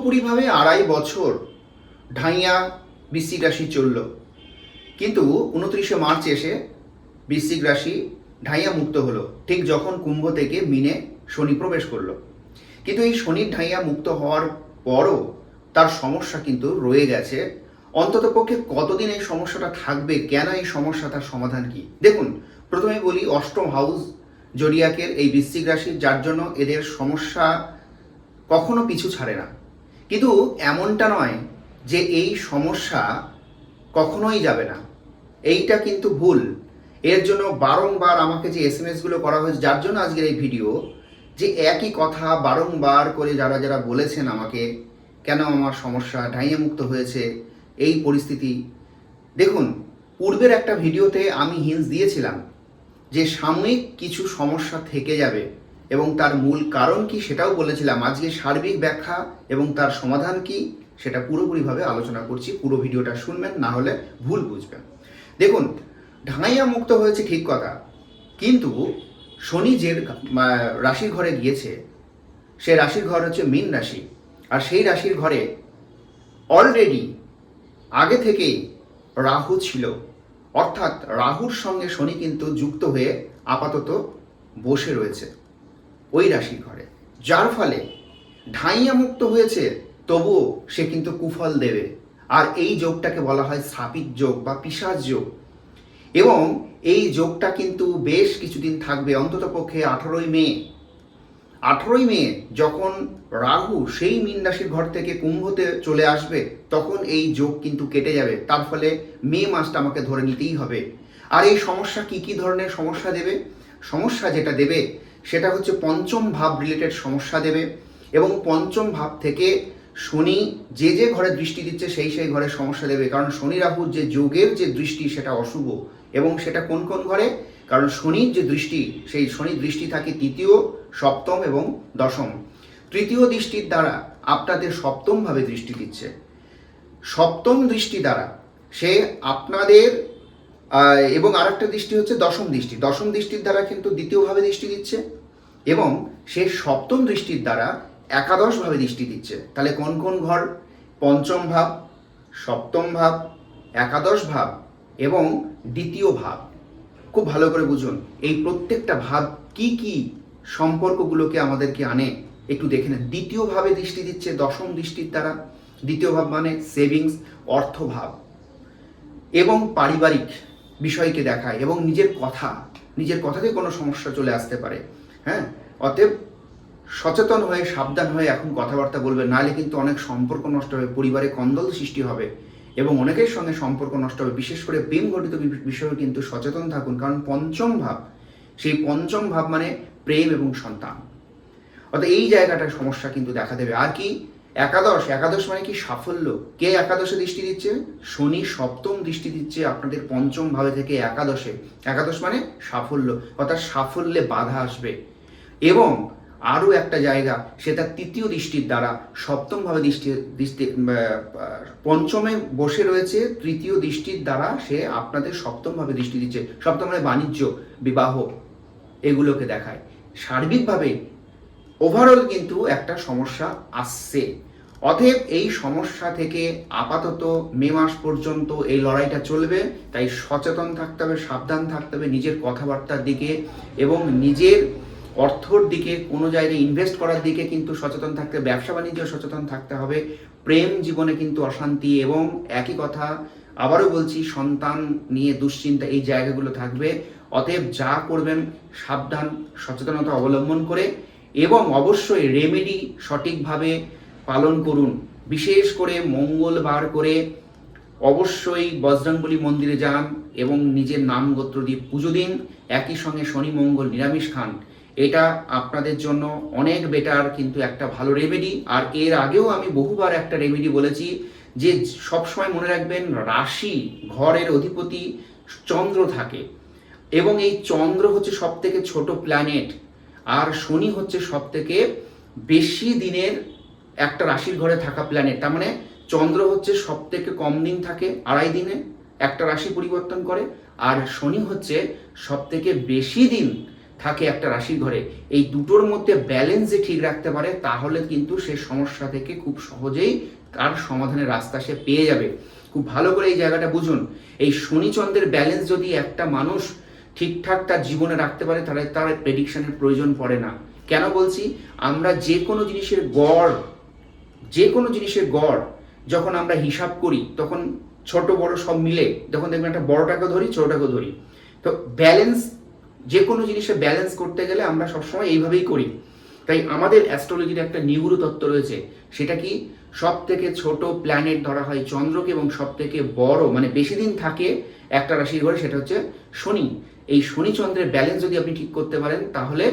পুরোপুরিভাবে আড়াই বছর ঢাইয়া বৃশ্চিক রাশি চলল। কিন্তু উনত্রিশে মার্চ এসে বৃশ্চিক রাশি ঢাইয়া মুক্ত হলো। ঠিক যখন কুম্ভ থেকে মিনে শনি প্রবেশ করল। কিন্তু এই শনির ঢাইয়া মুক্ত হওয়ার পরও তার সমস্যা কিন্তু রয়ে গেছে। অন্তত পক্ষে কতদিন এই সমস্যাটা থাকবে? কেন এই সমস্যা? তার সমাধান কি? দেখুন, প্রথমে বলি অষ্টম হাউস জরিয়াকের এই বৃশ্চিক রাশি, যার জন্য এদের সমস্যা কখনো পিছু ছাড়ে না। কিন্তু এমনটা নয় যে এই সমস্যা কখনোই যাবে না। এইটা কিন্তু ভুল। এর জন্য বারংবার আমাকে যে এস এম এসগুলো করা হয়েছে, যার জন্য আজকের এই ভিডিও যে একই কথা বারংবার করে যারা যারা বলেছেন আমাকে, কেন আমার সমস্যা ঢাইয়া মুক্ত হয়েছে, এই পরিস্থিতি। দেখুন, পূর্বের একটা ভিডিওতে আমি হিন্স দিয়েছিলাম যে সাময়িক কিছু সমস্যা থেকে যাবে। এবং তার মূল কারণ কি সেটাও বলেছিলাম। আজকে সার্বিক ব্যাখ্যা এবং তার সমাধান কি সেটা পুরোপুরিভাবে আলোচনা করছি। পুরো ভিডিওটা শুনবেন, না হলে ভুল বুঝবেন। দেখুন ঢাইয়া মুক্ত হয়েছে ঠিক কথা। কিন্তু শনি যে রাশির ঘরে গিয়েছে, সে রাশির ঘর হচ্ছে মীন রাশি। আর সেই রাশির ঘরে অলরেডি আগে থেকেই রাহু ছিল। অর্থাৎ রাহুর সঙ্গে শনি কিন্তু যুক্ত হয়ে আপাতত বসে রয়েছে। ওই রাশির ঘরে। যার ফলে ঢাইয়া মুক্ত হয়েছে, তবুও সে কিন্তু কুফল দেবে। আর এই যোগটাকে বলা হয় সাপিক যোগ বা পিসাজ যোগ। এবং এই যোগটা কিন্তু বেশ কিছুদিন থাকবে অন্তত পক্ষে আঠারোই মে। আঠারোই মে যখন রাহু সেই মীন রাশির ঘর থেকে কুম্ভতে চলে আসবে, তখন এই যোগ কিন্তু কেটে যাবে। তার ফলে মে মাসটা আমাকে ধরে নিতেই হবে। আর এই সমস্যা কি কি ধরনের সমস্যা দেবে? সমস্যা যেটা দেবে সেটা হচ্ছে পঞ্চম ভাব রিলেটেড সমস্যা দেবে এবং পঞ্চম ভাব থেকে শনি যে যে ঘরে দৃষ্টি দিচ্ছে সেই সেই ঘরে সমস্যা দেবে। কারণ শনি রাহুর যে যোগের যে দৃষ্টি সেটা অশুভ এবং সেটা কোন কোন ঘরে? কারণ শনির যে দৃষ্টি, সেই শনির দৃষ্টি থাকে তৃতীয়, সপ্তম এবং দশম। তৃতীয় দৃষ্টির দ্বারা আপনাদের সপ্তমভাবে দৃষ্টি দিচ্ছে। সপ্তম দৃষ্টি দ্বারা সে আপনাদের এবং আরেকটা দৃষ্টি হচ্ছে দশম দৃষ্টি। দশম দৃষ্টির দ্বারা কিন্তু দ্বিতীয়ভাবে দৃষ্টি দিচ্ছে এবং সে সপ্তম দৃষ্টির দ্বারা একাদশভাবে দৃষ্টি দিচ্ছে। তাহলে কোন কোন ঘর? পঞ্চম ভাব, সপ্তম ভাব, একাদশ ভাব এবং দ্বিতীয় ভাব। খুব ভালো করে বুঝুন, এই প্রত্যেকটা ভাব কি কি সম্পর্কগুলোকে আমাদেরকে আনে একটু দেখে নেন। দ্বিতীয় ভাবে দৃষ্টি দিচ্ছে দশম দৃষ্টির দ্বারা। দ্বিতীয় ভাব মানে সেভিংস অর্থভাব এবং পারিবারিক বিষয়কে দেখায় এবং নিজের কথা, নিজের কথাতে কোনো সমস্যা চলে আসতে পারে। হ্যাঁ? অতএব সচেতন হয়ে, সাবধান হয়ে এখন কথাবার্তা বলবে নাহলে কিন্তু অনেক সম্পর্ক নষ্ট হবে, পরিবারে কন্দল সৃষ্টি হবে এবং অনেকের সঙ্গে সম্পর্ক নষ্ট হবে। বিশেষ করে প্রেম ঘটিত বিষয়ে কিন্তু সচেতন থাকুন, কারণ পঞ্চম ভাব, সেই পঞ্চম ভাব মানে প্রেম এবং সন্তান। অর্থাৎ এই জায়গাটায় সমস্যা কিন্তু দেখা দেবে। আর কি? একাদশ একাদশ মানে কি সাফল্য? কে একাদশে দৃষ্টি দিচ্ছে? শনি সপ্তম দৃষ্টি দিচ্ছে আপনাদের পঞ্চম ভাবে থেকে একাদশে। একাদশ মানে সাফল্য, অর্থাৎ সাফল্যে বাধা আসবে। এবং আরও একটা জায়গা, সেটা তৃতীয় দৃষ্টির দ্বারা সপ্তম ভাবে দৃষ্টি দৃষ্টি পঞ্চমে বসে রয়েছে, তৃতীয় দৃষ্টির দ্বারা সে আপনাদের সপ্তম ভাবে দৃষ্টি দিচ্ছে। সপ্তম মানে বাণিজ্য, বিবাহ, এগুলোকে দেখায়। সার্বিকভাবে ওভারঅল কিন্তু একটা সমস্যা আসছে। অতএব এই সমস্যা থেকে আপাতত মে মাস পর্যন্ত এই লড়াইটা চলবে, তাই সচেতন থাকতে হবে, সাবধান থাকতে হবে নিজের কথাবার্তার দিকে এবং নিজের অর্থর দিকে, কোনো জায়গায় ইনভেস্ট করার দিকে কিন্তু সচেতন থাকতে ব্যবসা বাণিজ্য সচেতন থাকতে হবে। প্রেম জীবনে কিন্তু অশান্তি এবং একই কথা আবারও বলছি, সন্তান নিয়ে দুশ্চিন্তা এই জায়গাগুলো থাকবে। অতএব যা করবেন সাবধান, সচেতনতা অবলম্বন করে এবং অবশ্যই রেমেডি সঠিকভাবে পালন করুন। বিশেষ করে মঙ্গলবার করে অবশ্যই বজরংবলী মন্দিরে যান এবং নিজের নাম গোত্র দিয়ে পুজো দিন। একই সঙ্গে শনি, মঙ্গল, নিরামিষ খান। এটা আপনাদের জন্য অনেক বেটার কিন্তু একটা ভালো রেমেডি আর এর আগেও আমি বহুবার একটা রেমেডি বলেছি যে সবসময় মনে রাখবেন রাশি ঘরের অধিপতি চন্দ্র থাকে। এবং এই চন্দ্র হচ্ছে সব থেকে ছোট প্ল্যানেট আর শনি হচ্ছে সব থেকে বেশি দিনের একটা রাশির ঘরে থাকা প্ল্যানেট তার মানে চন্দ্র হচ্ছে সব থেকে কম দিন থাকে আড়াই দিনে, একটা রাশি পরিবর্তন করে। আর শনি হচ্ছে সব থেকে বেশি দিন থাকে একটা রাশির ঘরে। এই দুটোর মধ্যে ব্যালেন্স যে ঠিক রাখতে পারে, তাহলে কিন্তু সে সমস্যা থেকে খুব সহজেই তার সমাধানের রাস্তা সে পেয়ে যাবে। খুব ভালো করে এই জায়গাটা বুঝুন। এই শনিচন্দ্রের ব্যালেন্স যদি একটা মানুষ ঠিকঠাক তার জীবনে রাখতে পারে, তাহলে তার প্রেডিকশনের প্রয়োজন পড়ে না। কেন বলছি? আমরা যে কোনো জিনিসের গড়, যে কোনো জিনিসের গড় যখন আমরা হিসাব করি, তখন ছোট বড় সব মিলে যখন দেখবেন একটা বড়টাকে ধরি ছোটটাকে ধরি। তো ব্যালেন্স যে কোনো জিনিসে ব্যালেন্স করতে গেলে আমরা সবসময় এইভাবেই করি। তাই আমাদের অ্যাস্ট্রোলজির একটা নিগুরু তত্ত্ব রয়েছে, সেটা কি? সব থেকে ছোট প্ল্যানেট ধরা হয় চন্দ্রকে এবং সব থেকে বড় মানে বেশি দিন থাকে একটা রাশির ঘরে, সেটা হচ্ছে শনি। এই শনিচন্দ্রের ব্যালেন্স যদি আপনি ঠিক করতে পারেন, তাহলে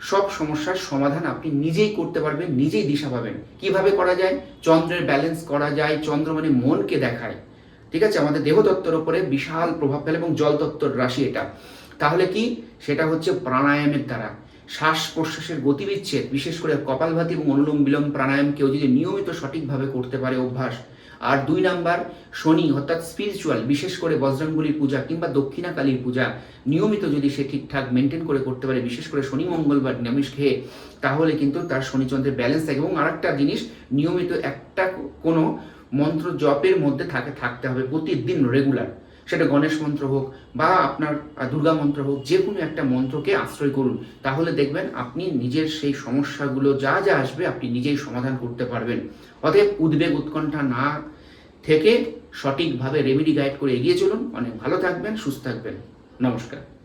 সব সমস্যার সমাধান আপনি নিজেই করতে পারবেন, নিজেই দিশা পাবেন। কীভাবে করা যায়? চন্দ্রের ব্যালেন্স করা যায়, চন্দ্র মানে মনকে দেখায়। ঠিক আছে? আমাদের দেহতত্ত্বের উপরে বিশাল প্রভাব ফেলে এবং জলতত্ত্বর রাশি এটা। তাহলে কি? সেটা হচ্ছে প্রাণায়ামের দ্বারা। শ্বাস প্রশ্বাসের গতিবিচ্ছেদ, বিশেষ করে কপালভাতি এবং অনুলোম বিলোম প্রাণায়াম কেউ যদি নিয়মিত সঠিকভাবে করতে পারে অভ্যাস। আর দুই নাম্বার, শনি, অর্থাৎ স্পিরিচুয়াল বিশেষ করে বজরঙ্গলির পূজা কিংবা দক্ষিণা কালীর পূজা, নিয়মিত যদি সে ঠিকঠাক মেনটেন করে করতে পারে, বিশেষ করে শনি, মঙ্গলবার নিরামিষ খেয়ে, তাহলে কিন্তু তার শনিচন্দ্রের ব্যালেন্স থাকে। এবং আরেকটা জিনিস, নিয়মিত একটা কোনো মন্ত্র জপের মধ্যে থাকে, থাকতে হবে প্রতিদিন রেগুলার সেটা গণেশ মন্ত্র হোক বা আপনার দুর্গা মন্ত্র হোক, যে কোনো একটা মন্ত্রকে আশ্রয় করুন। তাহলে দেখবেন আপনি নিজের সেই সমস্যাগুলো যা যা আসবে আপনি নিজেই সমাধান করতে পারবেন। অতএব উদ্বেগ উৎকণ্ঠা না থেকে সঠিকভাবে রেমেডি গাইড করে এগিয়ে চলুন। অনেক ভালো থাকবেন, সুস্থ থাকবেন। নমস্কার।